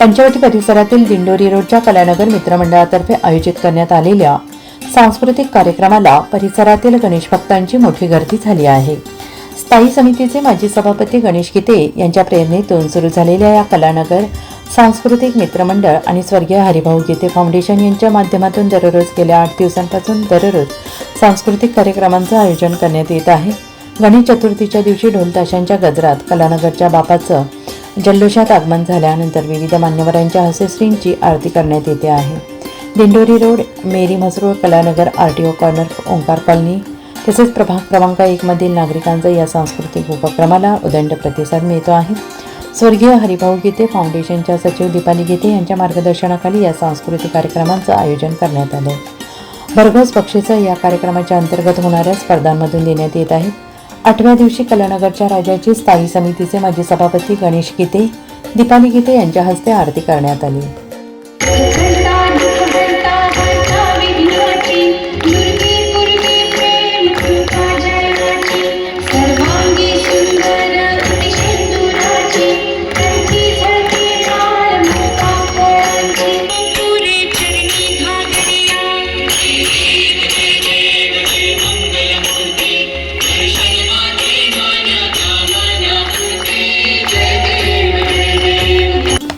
पंचवटी परिसरातील दिंडोरी रोडच्या कलानगर मित्रमंडळातर्फे आयोजित करण्यात आलेल्या सांस्कृतिक कार्यक्रमाला परिसरातील गणेश भक्तांची मोठी गर्दी झाली आहे. स्थायी समितीचे माजी सभापती गणेश गीते यांच्या प्रेरणेतून सुरू झालेल्या या कलानगर सांस्कृतिक मित्रमंडळ आणि स्वर्गीय हरिभाऊ गीते फाउंडेशन यांच्या माध्यमातून दररोज गेल्या आठ दिवसांपासून दररोज सांस्कृतिक कार्यक्रमांचं आयोजन करण्यात येत आहे. गणेश चतुर्थीच्या दिवशी ढोलताशांच्या गजरात कलानगरच्या बापाचं जल्लोषात आगमन झाल्यानंतर विविध मान्यवरांच्या हस्ते श्रींची आरती करण्यात येते आहे. Dindori road Meri Mhasrul Kalanagar R T O corner Omkar colony तसेच प्रभाग क्रमांक एकमधील नागरिकांचा या सांस्कृतिक उपक्रमाला उदंड प्रतिसाद मिळतो आहे. स्वर्गीय हरिभाऊ गीते फाउंडेशनच्या सचिव दीपाली गीते यांच्या मार्गदर्शनाखाली या सांस्कृतिक कार्यक्रमांचं आयोजन करण्यात आलं. भरघोस बक्षिसं या कार्यक्रमाच्या अंतर्गत होणाऱ्या स्पर्धांमधून देण्यात येत आहेत आठव्या दिवशी कलानगरच्या राजाची स्थायी समितीचे माजी सभापती गणेश गीते दीपाली गीते यांच्या हस्ते आरती करण्यात आली.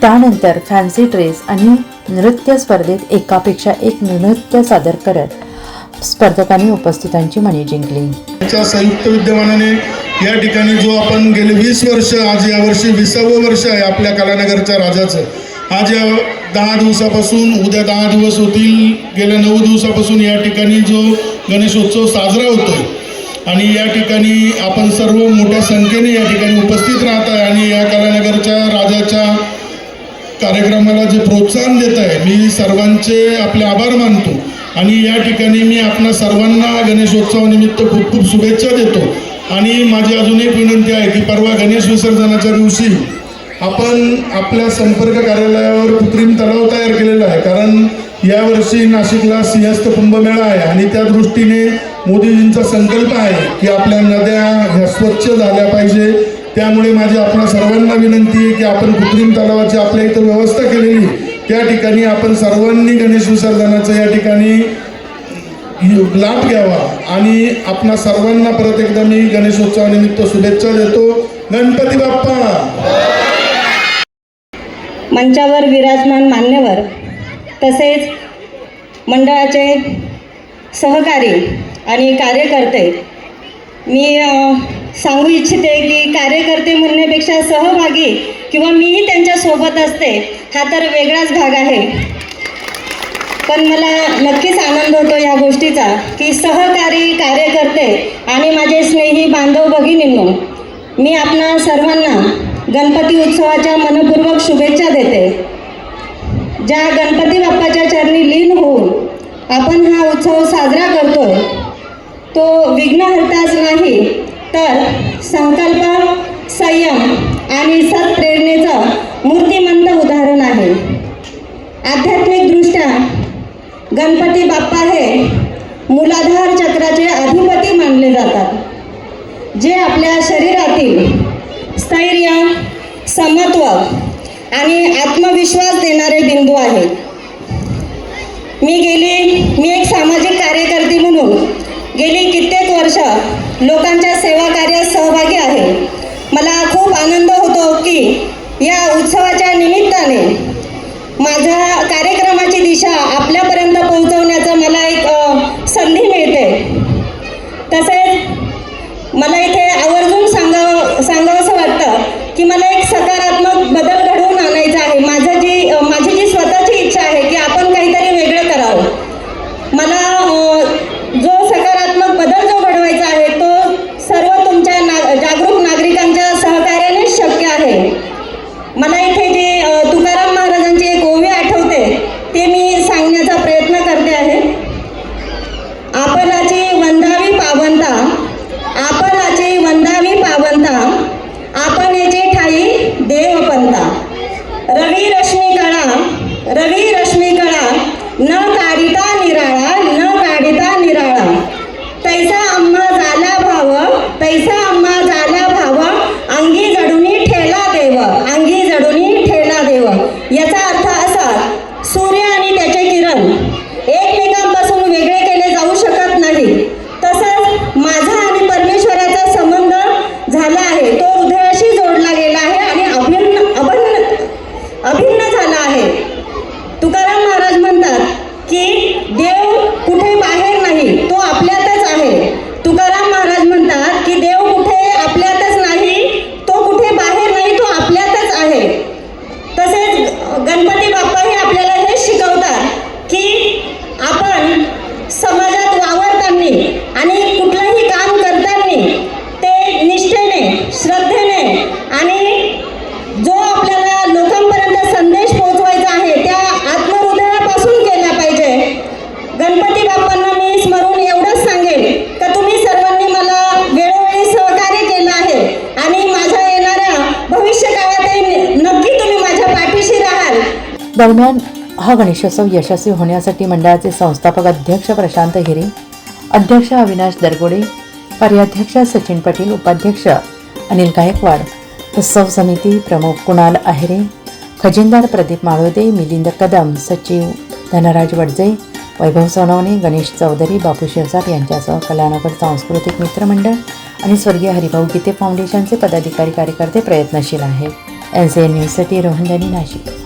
त्यानंतर फॅन्सी ड्रेस आणि नृत्य स्पर्धेत एकापेक्षा एक नृत्य सादर करत स्पर्धकांनी उपस्थितांची मने जिंकली. च्या संयुक्त विद्यमानाने या ठिकाणी जो आपण गेले वीस वर्ष आज या वर्षी विसावं वर्ष आहे आपल्या कलानगरच्या राजाचं. आज या दहा दिवसापासून उद्या दहा दिवस होतील गेल्या नऊ दिवसापासून या ठिकाणी जो गणेशोत्सव साजरा होतोय आणि या ठिकाणी आपण सर्व मोठ्या संख्येने या ठिकाणी उपस्थित राहत आहे आणि या कलानगरच्या राजाच्या कार्यक्रमाला जे प्रोत्साहन देत आहे मी सर्वांचे आपले आभार मानतो. आणि या ठिकाणी मी आपणा सर्वांना गणेशोत्सवानिमित्त खूप खूप शुभेच्छा देतो. आणि माझी अजून एक विनंती आहे की परवा गणेश विसर्जनाच्या दिवशी आपण आपल्या संपर्क कार्यालयावर कृत्रिम तलाव तयार केलेला आहे. कारण यावर्षी नाशिकला सिंहस्थ कुंभमेळा आहे आणि त्या दृष्टीने मोदीजींचा संकल्प आहे की आपल्या नद्या ह्या स्वच्छ झाल्या पाहिजे. त्यामुळे माझी आपण सर्वांना विनंती आहे की आपण कृत्रिम तलावाची आपल्या इथं व्यवस्था केलेली त्या ठिकाणी आपण सर्वांनी गणेश विसर्जनाचा या ठिकाणी लाभ घ्यावा आणि आपणा सर्वांना परत एकदा मी गणेशोत्सवानिमित्त शुभेच्छा देतो. गणपती बाप्पा! मंचावर विराजमान मान्यवर तसेच मंडळाचे सहकारी आणि कार्यकर्ते मी सांगू इच्छिते की कार्यकर्ते म्हणण्यापेक्षा सहभागी किंवा मीही त्यांच्यासोबत असते हा तर वेगळाच भाग आहे. पण मला नक्कीच आनंद होतो या गोष्टीचा की सहकारी कार्यकर्ते आणि माझे स्नेही बांधव भगिनींनो मी आपणा सर्वांना गणपती उत्सवाच्या मनपूर्वक शुभेच्छा देते. ज्या गणपती बाप्पाच्या चरणी लीन होऊन आपण हा उत्सव साजरा करतोय तो विघ्नहर्ताच नाही तर संकल्प संयम आणि सत्प्रेरणेचं मूर्तिमंत उदाहरण आहे. आध्यात्मिकदृष्ट्या गणपती बाप्पा हे मूलाधार चक्राचे अधिपती मानले जातात जे आपल्या शरीरातील स्थैर्य समत्व आणि आत्मविश्वास देणारे बिंदू आहेत. मी गेली मी एक सामाजिक कार्यकर्ती म्हणून गेली लोकांच्या सेवा कार्यात सहभागी आहे. मला खूप आनंद होतो की या उत्सवाच्या निमित्ताने माझ्या कार्यक्रमाची दिशा आपल्यापर्यंत पोहोच Malay की देव कुठे बाहेर नाही तो आपल्यातच आहे. तुकाराम महाराज म्हणतात की देव कुठे आपल्यातच नाही तो कुठे बाहेर नाही तो आपल्यातच आहे. तसेच गणपती बाप्पा हे आपल्याला हे शिकवतात की आपण समाजात वावरताना आणि कुठलंही काम करताना ते निष्ठेने श्रद्धेने आणि जो आपल्याला लोकांपर्यंत संदेश पोहोचवायचा आहे त्या आत्महृदयापासून केला पाहिजे गणपती बाप्पांना मी स्मरून एवढंच सांगेन का तुम्ही सर्वांनी मला वेळोवेळी सहकार्य केलं आहे आणि माझ्या येणाऱ्या भविष्य काळातही नक्की तुम्ही माझ्या पाठीशी राहाल दरम्यान हा गणेशोत्सव यशस्वी होण्यासाठी मंडळाचे संस्थापक अध्यक्ष प्रशांत हिरे अध्यक्ष अविनाश दरगोडे कार्याध्यक्ष सचिन पाटील उपाध्यक्ष अनिल गायकवाड उत्सव समिती प्रमुख कुणाल आहेरे खजिनदार प्रदीप माळोदे मिलिंद कदम सचिव धनराज वडजे वैभव सोनवणे गणेश चौधरी बापू शिरसाट यांच्यासह कलानगर सांस्कृतिक मित्रमंडळ आणि स्वर्गीय हरिभाऊ गीते फाउंडेशनचे पदाधिकारी कार्यकर्ते प्रयत्नशील आहेत. एन सी एन न्यूजसाठी रोहनदानी नाशिक.